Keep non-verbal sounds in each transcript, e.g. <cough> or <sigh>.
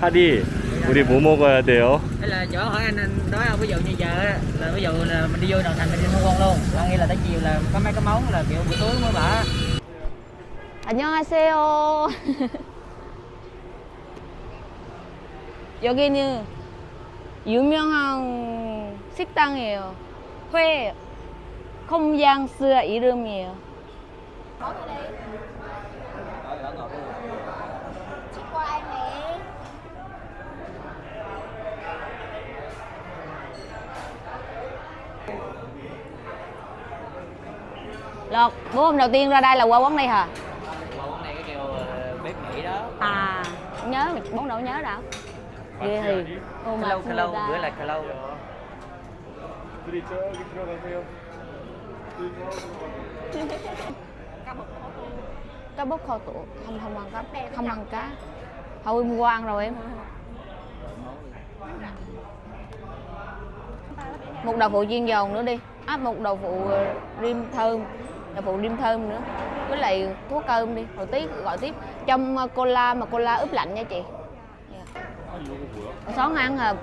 하리, 우리 뭐 먹어야 돼요? Hay là chỗ hỏi anh anh nói không ví dụ như giờ á, là ví dụ là mình đi vô đầu thành mình đi mua con luôn có nghĩa là tới chiều là có mấy cái món là kiểu buổi tối mới bả 안녕하세요. <laughs> 여기는 유명한 식당이에요. 회 컴양스 이름이에요. Lột, bữa hôm đầu tiên ra đây là qua quán này hả? Qua quán này cái kêu ờ, bếp Mỹ đó. À, nhớ, món đậu nhớ đã. Ghê thì Ô mà lâu, bữa là lâu rồi. <laughs> Cá bốc kho tủ. Không không ăn cá. Không ăn cá. Thôi mua quan rồi em một đậu phụ chiên giòn nữa đi à, một đậu phụ ờ, rim thơm đậu phụ rim thơm nữa với lại thuốc cơm đi hồi tí gọi tiếp trong ờ, cola mà cola ướp lạnh nha chị yeah. xón ăn à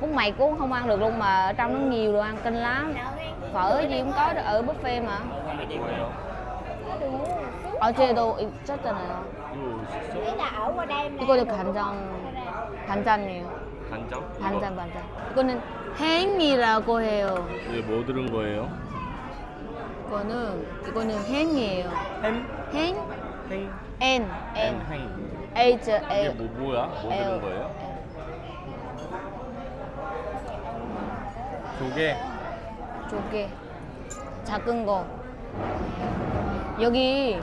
bún mày cũng không ăn được luôn mà ở trong nó nhiều đồ ăn kinh lá, phở gì cũng có ở buffet mà ở trên đâu chắc là này không? Ý là ở qua đây mà. Cô được hành trần, hành trần nhiều. 간장? 반찬 반찬 이거는 행이라고 해요 이게 뭐 들은 거예요? 이거는 이거는 행이에요 햄? 행 행? N N 행. H 이게 뭐 뭐야? 뭐 들은 거예요? 조개. 조개 작은 거 여기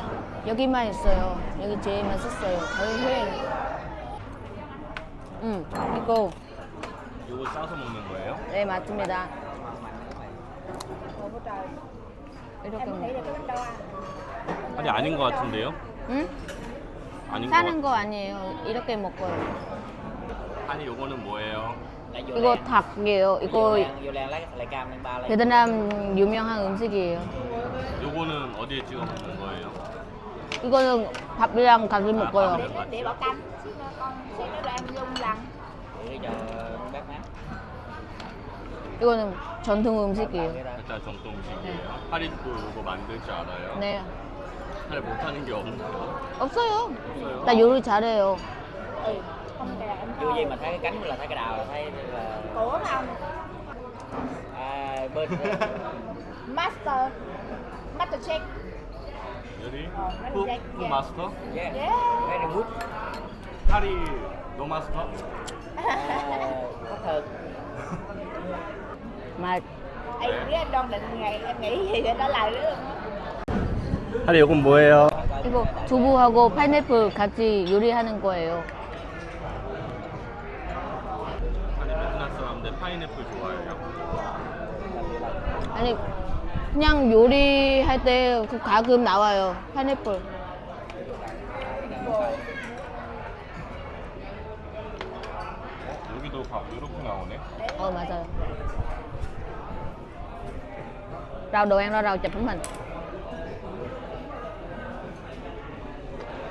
여기만 있어요 여기 제일 맛있어요 회 음, 이거 이거 싸서 먹는 거예요? 네 맞습니다 이렇게 먹- 아니 아닌 것 같은데요? 응? 아닌 것 사는 같... 거 아니에요 이렇게 먹어요 아니 이거는 뭐예요? 이거. 닭이에요 이거 베트남 유명한 음식이에요 요거는 어디에 찍어 먹는 거예요? 이거는 밥이랑 같이 먹어요 Để để bỏ canh con ăn lung bác mát 이거는 전통 음식이에요 일단 정통 음식이에요. 하리도 이거 만들 줄 알아요? 네 하리 못하는 게 없나요? 없어요 없어요? 나 요리 잘해요 Ừ Không kè em vô gì mà thấy cái cánh là thấy cái đào là thấy là Ủa mà ông à, bên Master Master check 어, 쿡? 네. 쿡 마스터? yeah. Yeah very good 하리 노 마스터? à, có thơm mà Ê, biết đoan định ngày em nghĩ gì thì nó lại nữa 하리 이건 뭐예요? 이거 두부하고 파인애플 같이 요리하는 거예요 아니 베트남 사람인데 파인애플 좋아해요? 아니 그냥 요리할 때 그 가끔 나와요 파인애플 여기도 밥 이렇게 나오네? ờ 맞아요 rau đồ ăn rau rau chụp tấm hình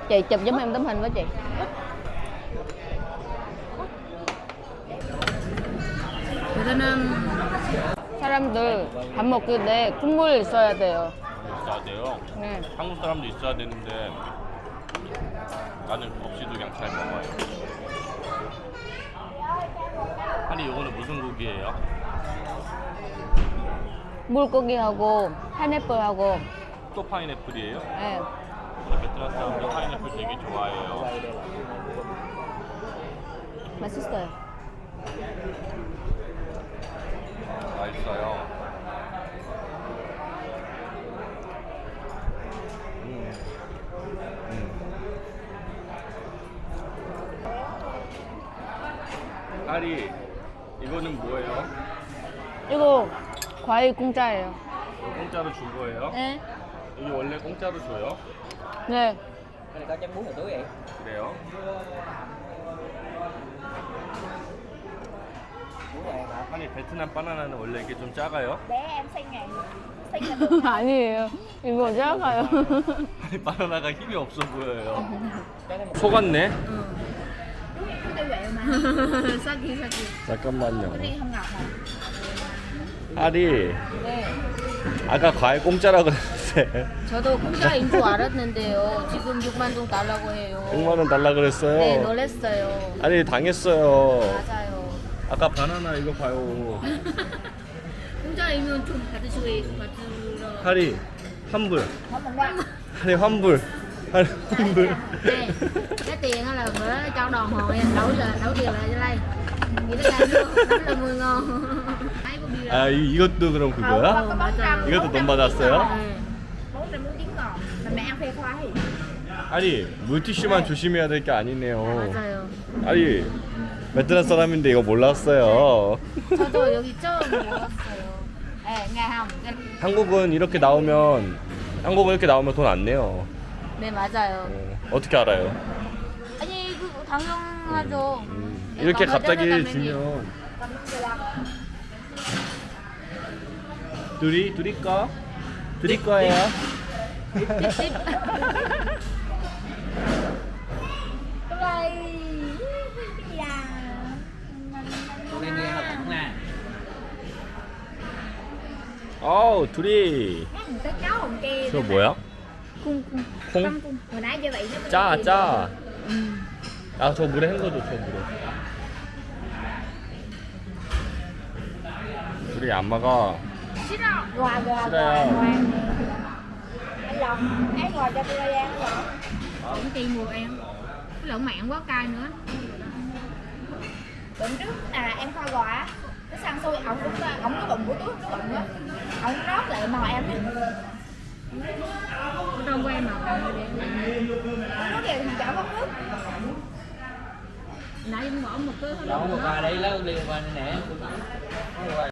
chị chụp giúp em tấm hình với chị 베트남 사람들 밥 먹을 때 국물 있어야 돼요 있어야 돼요. 네. 한국 사람도 있어야 되는데 나는 없이도 그냥 잘 먹어요. 하리 이거는 무슨 고기예요? 물고기하고 파인애플하고 또 파인애플이에요? 네. 베트남 사람들 파인애플 되게 좋아해요. 맛있어요 맛있어요. 음. 음. 하리 이거는 뭐예요? 이거 과일 공짜예요 이거 공짜로 준 거예요? 네. 여기 원래 공짜로 줘요? 네. ở túi vậy 그래요? bún này hả 아니 베트남 바나나는 원래 이게 좀 작아요? Em ngày là được 아니에요. 이거 작아요. <laughs> 아니 바나나가 힘이 없어 보여요. 속았네? Cái vậy mà 사기 사기. 잠깐만요. không ngọt hả 하리, 네 아까 과일 공짜라 그랬는데 저도 공짜인 줄 <laughs> 알았는데요. 지금 6만 동 달라고 해요. 6만 원 달라 그랬어요. 네, 놀랬어요. 아니 당했어요. 맞아요. 아까 바나나 이거 봐요. 공짜 이면 좀 받으시고 받으러. 하리 환불. 하리 환불. 하리 환불. Nè, cái tiền đó là bữa cho đòn hồ em đấu là đấu điều là cho đây. Vậy đó là đấu là mười ngon. Ai có bia. 아 이, 이것도 그럼 그거야? 이것도 돈 받았어요? 네. mà mẹ ăn phê khoai 아니 물티슈만 조심해야 될 게 아니네요. 맞아요. 아니 베트남 사람인데 이거 몰랐어요. 저도 여기 처음 nghe không Cái- 한국은 이렇게 나오면 한국은 이렇게 나오면 돈 안 내요. 네, 맞아요. 어, 어떻게 알아요? 아니, 그 당연하죠. 음, 네, 이렇게 갑자기. 주면 둘이 둘이 거 둘이 거예요. 어우 둘이 Nhắc một cái cháu hồng kia 저 뭐야? 쿵쿵. 콩? hồi nãy như vậy nó 짜 짜. 아 저 물에 헹궈줘 저 물에. 둘이 안 먹어. 싫어 gòa gòa 싫어요. gòa gòa anh lòng ăn gòa cho tôi đây ăn gòa Cũng kỳ mùa em. Cái lẩu mặn quá cay nữa. bữa trước là em kho gòa á cái sang xui ổng cũng ổng có bụng của túi không có bụng á màu em ấy không quay màu nó đẹp thì chả có nước nãy em bỏ một cái đó một bà đi lấy liền qua nè.